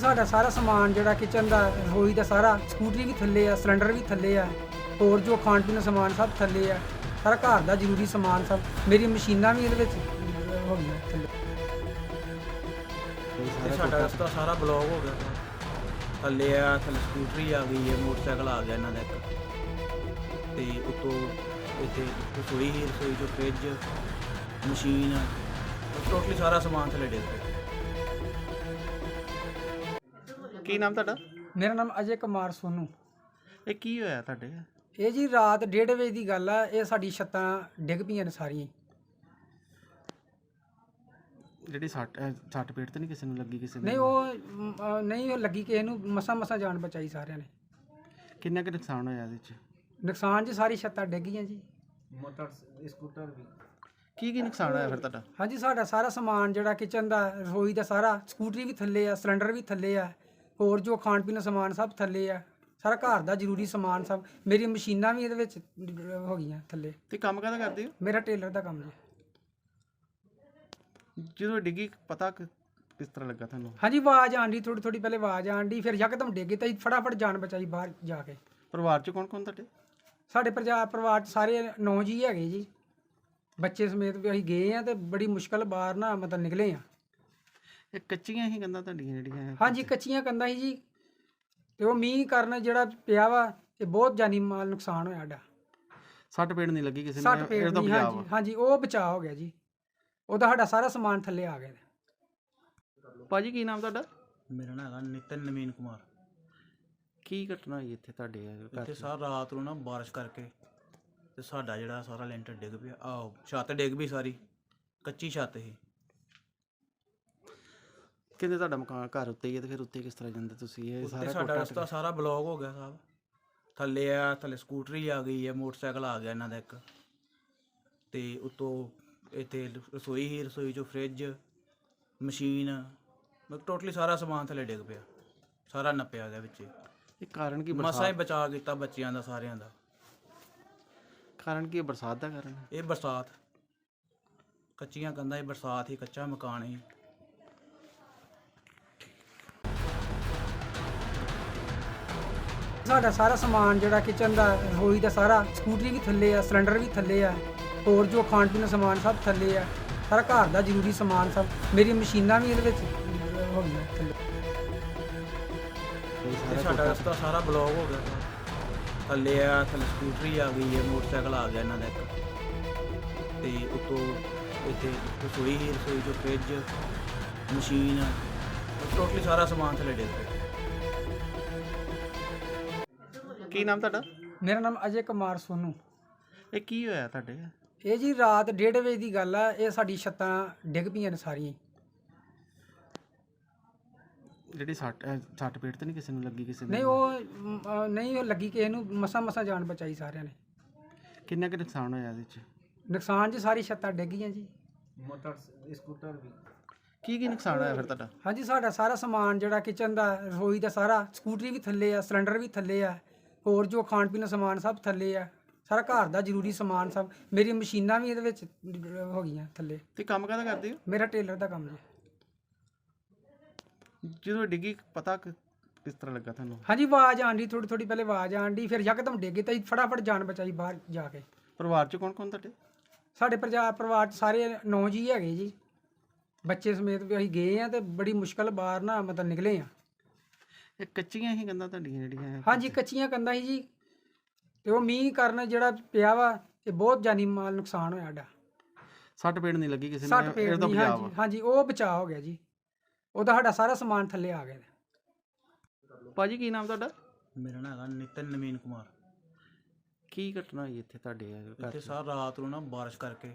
ਸਾਡਾ ਸਾਰਾ ਸਮਾਨ ਜਿਹੜਾ ਕਿਚਨ ਦਾ ਰਸੋਈ ਦਾ ਸਾਰਾ ਸਕੂਟਰੀ ਵੀ ਥੱਲੇ ਆ ਸਿਲੰਡਰ ਵੀ ਥੱਲੇ ਆ ਹੋਰ ਜੋ ਖਾਣ ਪੀਣ ਦਾ ਸਮਾਨ ਸਭ ਥੱਲੇ ਆ ਸਾਰਾ ਘਰ ਦਾ ਜ਼ਰੂਰੀ ਸਮਾਨ ਸਭ ਮੇਰੀ ਮਸ਼ੀਨਾਂ ਵੀ ਇਹਦੇ ਵਿੱਚ ਹੋ ਗਈਆਂ ਥੱਲੇ। ਤੇ ਸਾਡਾ ਰਸਤਾ ਸਾਰਾ ਬਲੌਕ ਹੋ ਗਿਆ। ਥੱਲੇ ਆ ਥੱਲੇ ਸਕੂਟਰੀ ਆ ਗਈ ਹੈ ਮੋਟਰਸਾਈਕਲ ਆ ਗਿਆ ਇਹਨਾਂ ਦਾ ਇੱਕ। ਤੇ ਉਤੋਂ ਇੱਥੇ ਰਸੋਈ ਹੀ ਰਸੋਈ ਚੋਂ ਫ੍ਰਿਜ ਮਸ਼ੀਨ ਟੋਟਲੀ ਸਾਰਾ ਸਮਾਨ ਥੱਲੇ ਡਿੱਗ ਪਿਆ। ਕੀ ਨਾਮ ਤੁਹਾਡਾ? ਮੇਰਾ ਨਾਮ ਅਜੇ ਕੁਮਾਰ ਸੋਨੂ। ਇਹ ਕੀ ਹੋਇਆ ਤੁਹਾਡੇ? ਇਹ ਜੀ ਰਾਤ 1:30 ਵਜੇ ਦੀ ਗੱਲ ਆ ਇਹ ਸਾਡੀ ਛੱਤਾਂ ਡਿੱਗ ਪਈਆਂ ਨੇ ਸਾਰੀਆਂ। ਹੀ। ਜਿਹੜੀ ਸੱਟ ਅਹ ਸੱਟ ਪੇਟ ਤੇ ਨਹੀਂ ਕਿਸੇ ਨੂੰ ਲੱਗੀ ਕਿਸੇ ਨੂੰ? ਨਹੀਂ ਉਹ ਮ, ਨਹੀਂ ਉਹ ਲੱਗੀ ਕਿਸੇ ਨੂੰ ਮਸਾ ਮਸਾ ਜਾਨ ਬਚਾਈ ਸਾਰਿਆਂ ਨੇ। ਕਿੰਨਾ ਕੁ ਨੁਕਸਾਨ ਹੋਇਆ ਇਹਦੇ ਚ? ਨੁਕਸਾਨ ਜੀ ਸਾਰੀ ਛੱਤਾਂ ਡਿੱਗ ਗਈਆਂ ਜੀ। ਕੀ ਕੀ ਨੁਕਸਾਨ ਹੋਇਆ ਫਿਰ ਤੁਹਾਡਾ? ਹਾਂਜੀ ਸਾਡਾ ਸਾਰਾ ਸਮਾਨ ਜਿਹੜਾ ਕਿਚਨ ਦਾ ਰਸੋਈ ਦਾ ਸਾਰਾ ਸਕੂਟਰੀ ਵੀ ਥੱਲੇ ਆ ਸਿਲੰਡਰ ਵੀ ਥੱਲੇ ਆ ਹੋਰ ਜੋ ਖਾਣ ਪੀਣ ਦਾ ਸਮਾਨ ਸਭ ਥੱਲੇ ਆ। ਸਾਰਾ ਘਰ ਦਾ ਜ਼ਰੂਰੀ ਸਮਾਨ ਸਭ। ਮੇਰੀ ਮਸ਼ੀਨਾਂ ਵੀ ਇਹਦੇ ਵਿੱਚ ਹੋ ਗਈਆਂ ਥੱਲੇ। ਤੇ ਕੰਮ ਕਾਹਦਾ ਕਰਦੇ ਹੋ? ਮੇਰਾ ਟੇਲਰ ਦਾ ਕੰਮ ਜੀ। ਜਦੋਂ ਡਿੱਗੀ ਪਤਾ ਕਿ- ਕਿਸ ਤਰ੍ਹਾਂ ਲੱਗਾ ਤੁਹਾਨੂੰ? ਹਾਂਜੀ ਆਵਾਜ਼ ਆਂਦੀ ਥੋੜੀ ਥੋੜੀ ਪਹਿਲੇ ਆਵਾਜ਼ ਆਂਦੀ ਫਿਰ ਯਕਦਮ ਡਿੱਗੇ ਤਾਂ ਅਸੀਂ ਫਟਾਫਟ ਜਾਨ ਬਚਾਈ ਬਾਹਰ ਜਾ ਕੇ। ਪਰਿਵਾਰ ਚ ਕੌਣ ਕੌਣ ਤੁਹਾਡੇ? ਸਾਡੇ ਪਰਿਵਾਰ ਪਰਿਵਾਰ 'ਚ ਸਾਰੇ ਨੌ ਜੀ ਹੈਗੇ ਜੀ। ਬੱਚੇ ਸਮੇਤ ਵੀ ਅਸੀਂ ਗਏ ਆ ਤੇ ਬੜੀ ਮੁਸ਼ਕਲ ਬਾਹਰ ਨਾ ਮਤਲਬ ਨਿਕਲੇ ਆ। ਇਹ ਕੱਚੀਆਂ ਹੀ ਗੰਦਾ ਤੁਹਾਡੀਆਂ ਜਿਹੜੀਆਂ ਹਾਂਜੀ ਕੱਚੀਆਂ। ਕੰਧਾਂ ਸੀ ਜੀ। ਤੇ ਉਹ ਮੀਂਹ ਕਾਰਨ ਜਿਹੜਾ ਪਿਆ ਵਾ ਇਹ ਬਹੁਤ ਜਾਨੀ ਮਾਲ ਨੁਕਸਾਨ ਹੋਇਆ ਸਾਡਾ। ਸੱਟ ਪੇਟ ਨਹੀਂ ਲੱਗੀ ਕਿਸੇ ਸੱਟ ਨੂੰ ਪੇਟ ਇਹਦਾ ਨਹੀਂ ਬਚਾਅ ਹਾਂਜੀ ਉਹ ਬਚਾਅ ਹੋ ਗਿਆ ਜੀ। ਉਹਦਾ ਸਾਡਾ ਸਾਰਾ ਸਮਾਨ ਥੱਲੇ ਆ ਗਿਆ। ਭਾਜੀ ਕੀ ਨਾਮ ਤੁਹਾਡਾ? ਮੇਰਾ ਨਾਮ ਹੈਗਾ ਨਿਤਨ ਨਵੀਨ ਕੁਮਾਰ। ਕੀ ਘਟਨਾ ਹੋਈ ਇੱਥੇ ਤੁਹਾਡੇ ਘਰ ਇੱਥੇ ਚ? ਸਾਰ ਰਾਤ ਨੂੰ ਨਾ ਬਾਰਿਸ਼ ਕਰਕੇ ਤੇ ਸਾਡਾ ਜਿਹੜਾ ਸਾਰਾ ਲੈਂਟਰ ਡਿੱਗ ਪਿਆ। ਆਹ ਛੱਤ ਡਿੱਗ ਵੀ ਸਾਰੀ ਕੱਚੀ ਛੱਤ ਸੀ। ਕਹਿੰਦੇ ਤੁਹਾਡਾ ਮਕਾਨ ਘਰ ਉੱਤੇ ਹੀ ਹੈ ਤੇ ਫਿਰ ਉੱਤੇ ਕਿਸ ਤਰ੍ਹਾਂ ਜਾਂਦੇ ਤੁਸੀਂ? ਇਹ ਉੱਤੇ ਸਾਰਾ ਸਾਡਾ ਰਸਤਾ ਸਾਰਾ ਬਲੌਕ ਹੋ ਗਿਆ ਸਾਹਿਬ ਥੱਲੇ ਆ ਥੱਲੇ ਸਕੂਟਰੀ ਆ ਗਈ ਹੈ ਮੋਟਰਸਾਈਕਲ ਆ ਗਿਆ ਇਹਨਾਂ ਦਾ ਇੱਕ। ਤੇ ਉਤੋਂ ਇੱਥੇ ਰਸੋਈ ਹੀ ਰਸੋਈ ਚੋਂ ਫ੍ਰਿਜ ਮਸ਼ੀਨ ਮਤਲਬ ਟੋਟਲੀ ਸਾਰਾ ਸਮਾਨ ਥੱਲੇ ਡਿੱਗ ਪਿਆ। ਸਾਰਾ ਨੱਪਿਆ ਗਿਆ ਵਿੱਚ। ਇਹ ਕਾਰਨ ਕੀ ਮਸਾਂ ਹੀ ਬਰਸਾਤ ਬਚਾ ਕੀਤਾ ਬੱਚਿਆਂ ਦਾ ਸਾਰਿਆਂ ਦਾ। ਕਾਰਨ ਕੀ ਹੈ? ਬਰਸਾਤ ਦਾ ਕਾਰਨ? ਹੈ? ਇਹ ਬਰਸਾਤ। ਕੱਚੀਆਂ ਕੰਧਾਂ ਹੀ ਬਰਸਾਤ ਹੀ ਕੱਚਾ ਮਕਾਨ ਹੀ। ਸਾਡਾ ਸਾਰਾ ਸਮਾਨ ਜਿਹੜਾ ਕਿਚਨ ਦਾ ਰਸੋਈ ਦਾ ਸਾਰਾ ਸਕੂਟਰੀ ਵੀ ਥੱਲੇ ਆ ਸਿਲੰਡਰ ਵੀ ਥੱਲੇ ਆ ਹੋਰ ਜੋ ਖਾਣ ਪੀਣ ਦਾ ਸਮਾਨ ਸਭ ਥੱਲੇ ਆ ਸਾਰਾ ਘਰ ਦਾ ਜ਼ਰੂਰੀ ਸਮਾਨ ਸਭ ਮੇਰੀ ਮਸ਼ੀਨਾਂ ਵੀ ਇਹਦੇ ਵਿੱਚ ਅਹ, ਹੋ ਗਈਆਂ ਥੱਲੇ। ਇਹ ਸਾਡਾ ਰਸਤਾ ਸਾਰਾ ਬਲੌਕ ਹੋ ਗਿਆ ਸਰ। ਥੱਲੇ ਆ ਥੱਲੇ ਸਕੂਟਰੀ ਆ ਗਈ ਹੈ ਮੋਟਰਸਾਈਕਲ ਆ ਗਿਆ ਇਹਨਾਂ ਦਾ ਇੱਕ। ਤੇ ਉਤੋਂ ਇੱਥੇ ਰਸੋਈ ਹੀ ਰਸੋਈ ਚੋਂ ਫ੍ਰਿਜ ਮਸ਼ੀਨ ਟੋਟਲੀ ਸਾਰਾ ਸਮਾਨ ਥੱਲੇ ਡਿੱਗ ਪਿਆ। ਕੀ ਨਾਮ ਤੁਹਾਡਾ? ਮੇਰਾ ਨਾਮ ਅਜੇ ਕੁਮਾਰ ਸੋਨੂ। ਇਹ ਕੀ ਹੋਇਆ ਤੁਹਾਡੇ? ਇਹ ਜੀ ਰਾਤ 1:30 ਵਜੇ ਦੀ ਗੱਲ ਆ ਇਹ ਸਾਡੀ ਛੱਤਾਂ ਡਿੱਗ ਪਈਆਂ ਨੇ ਸਾਰੀਆਂ। ਹੀ। ਜਿਹੜੀ ਸੱਟ ਅਹ ਸੱਟ ਪੇਟ ਤੇ ਨਹੀਂ ਕਿਸੇ ਨੂੰ ਲੱਗੀ ਕਿਸੇ ਨੂੰ ਨਹੀਂ ਉਹ ਮ, ਨਹੀਂ ਉਹ ਲੱਗੀ ਕਿਸੇ ਨੂੰ ਮਸਾ ਮਸਾ ਜਾਨ ਬਚਾਈ ਸਾਰਿਆਂ ਨੇ। ਕਿੰਨਾ ਕੁ ਨੁਕਸਾਨ ਹੋਇਆ ਇਹਦੇ ਚ? ਨੁਕਸਾਨ ਜੀ ਸਾਰੀ ਛੱਤਾਂ ਡਿੱਗ ਗਈਆਂ ਜੀ। ਕੀ ਕੀ ਨੁਕਸਾਨ ਹੋਇਆ ਫਿਰ ਤੁਹਾਡਾ? ਹਾਂਜੀ ਸਾਡਾ ਸਾਰਾ ਸਮਾਨ ਜਿਹੜਾ ਕਿਚਨ ਦਾ ਰਸੋਈ ਦਾ ਸਾਰਾ ਸਕੂਟਰੀ ਵੀ ਥੱਲੇ ਆ ਸਿਲੰਡਰ ਵੀ ਥੱਲੇ ਆ। ਹੋਰ ਜੋ ਖਾਣ ਪੀਣ ਦਾ ਸਮਾਨ ਸਭ ਥੱਲੇ ਆ। ਸਾਰਾ ਘਰ ਦਾ ਜ਼ਰੂਰੀ ਸਮਾਨ ਸਭ। ਮੇਰੀ ਮਸ਼ੀਨਾਂ ਵੀ ਇਹਦੇ ਵਿੱਚ ਹੋ ਗਈਆਂ ਥੱਲੇ। ਤੇ ਕੰਮ ਕਾਹਦਾ ਕਰਦੇ ਹੋ? ਮੇਰਾ ਟੇਲਰ ਦਾ ਕੰਮ ਜੀ। ਜਦੋਂ ਡਿੱਗੀ ਪਤਾ ਕਿ- ਕਿਸ ਤਰ੍ਹਾਂ ਲੱਗਾ ਤੁਹਾਨੂੰ? ਹਾਂਜੀ ਆਵਾਜ਼ ਆਂਦੀ ਥੋੜੀ ਥੋੜੀ ਪਹਿਲੇ ਆਵਾਜ਼ ਆਂਦੀ ਫਿਰ ਯਕਦਮ ਡਿੱਗੇ ਤਾਂ ਅਸੀਂ ਫਟਾਫਟ ਜਾਨ ਬਚਾਈ ਬਾਹਰ ਜਾ ਕੇ। ਪਰਿਵਾਰ ਚ ਕੌਣ ਕੌਣ ਤੁਹਾਡੇ? ਸਾਡੇ ਪਰਿਵਾਰ ਪਰਿਵਾਰ 'ਚ ਸਾਰੇ ਨੌ ਜੀ ਹੈਗੇ ਜੀ। ਬੱਚੇ ਸਮੇਤ ਵੀ ਅਸੀਂ ਗਏ ਆ ਤੇ ਬੜੀ ਮੁਸ਼ਕਲ ਬਾਹਰ ਨਾ ਮਤਲਬ ਨਿਕਲੇ ਆ। ਇਹ ਕੱਚੀਆਂ ਹੀ ਗੰਦਾ ਤੁਹਾਡੀਆਂ ਜਿਹੜੀਆਂ ਹਾਂਜੀ ਕੱਚੀਆਂ ਕੰਧਾਂ ਸੀ ਜੀ। ਤੇ ਉਹ ਮੀਂਹ ਕਾਰਨ ਜਿਹੜਾ ਪਿਆ ਵਾ ਇਹ ਬਹੁਤ ਜਾਨੀ ਮਾਲ ਨੁਕਸਾਨ ਹੋਇਆ ਸਾਡਾ ਸੱਟ ਪੇਟ ਨਹੀਂ ਲੱਗੀ ਕਿਸੇ ਸੱਟ ਨੂੰ ਨਹੀਂ ਬਚਾਅ ਹਾਂਜੀ ਵਾ। ਹਾਂਜੀ ਉਹ ਬਚਾਅ ਹੋ ਗਿਆ ਜੀ। ਉਹਦਾ ਸਾਡਾ ਸਾਰਾ ਸਮਾਨ ਥੱਲੇ ਆ ਗਿਆ। ਭਾਜੀ ਕੀ ਨਾਮ ਤੁਹਾਡਾ? ਮੇਰਾ ਨਾਮ ਹੈਗਾ ਨਿਤਨ ਨਵੀਨ ਕੁਮਾਰ। ਕੀ ਘਟਨਾ ਹੋਈ ਇੱਥੇ ਤੁਹਾਡੇ ਘਰ ਇੱਥੇ ਚ? ਸਾਰ ਰਾਤ ਨੂੰ ਨਾ ਬਾਰਿਸ਼ ਕਰਕੇ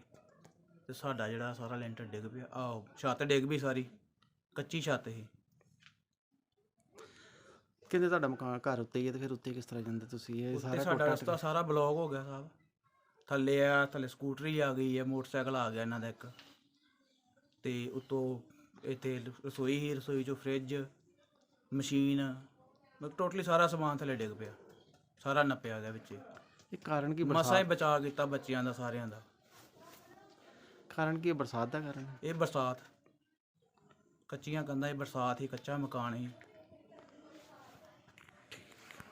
ਤੇ ਸਾਡਾ ਜਿਹੜਾ ਸਾਰਾ ਲੈਂਟਰ ਡਿੱਗ ਪਿਆ। ਆਹ ਛੱਤ ਡਿੱਗ ਵੀ ਸਾਰੀ ਕੱਚੀ ਛੱਤ ਸੀ। ਕਹਿੰਦੇ ਤੁਹਾਡਾ ਮਕਾਨ ਘਰ ਉੱਤੇ ਹੀ ਹੈ ਤੇ ਫਿਰ ਉੱਤੇ ਕਿਸ ਤਰ੍ਹਾਂ ਜਾਂਦੇ ਤੁਸੀਂ? ਇਹ ਸਾਰਾ ਸਾਡਾ ਰਸਤਾ ਸਾਰਾ ਬਲੌਕ ਹੋ ਗਿਆ ਸਾਹਿਬ ਥੱਲੇ ਆ ਥੱਲੇ ਸਕੂਟਰੀ ਆ ਗਈ ਹੈ ਮੋਟਰਸਾਈਕਲ ਆ ਗਿਆ ਇਹਨਾਂ ਦਾ ਇੱਕ। ਤੇ ਉਤੋਂ ਇੱਥੇ ਰਸੋਈ ਹੀ ਰਸੋਈ ਚੋਂ ਫ੍ਰਿਜ ਮਸ਼ੀਨ ਮਤਲਬ ਟੋਟਲੀ ਸਾਰਾ ਸਮਾਨ ਥੱਲੇ ਡਿੱਗ ਪਿਆ। ਸਾਰਾ ਨੱਪਿਆ ਗਿਆ ਵਿੱਚ। ਇਹ ਕਾਰਨ ਕੀ ਮਸਾਂ ਹੀ ਬਰਸਾਤ ਬਚਾ ਕੀਤਾ ਬੱਚਿਆਂ ਦਾ ਸਾਰਿਆਂ ਦਾ। ਕਾਰਨ ਕੀ ਹੈ? ਬਰਸਾਤ ਦਾ ਕਾਰਨ? ਹੈ? ਇਹ ਬਰਸਾਤ। ਕੱਚੀਆਂ ਕੰਧਾਂ ਹੀ ਬਰਸਾਤ ਹੀ ਕੱਚਾ ਮਕਾਨ ਹੀ।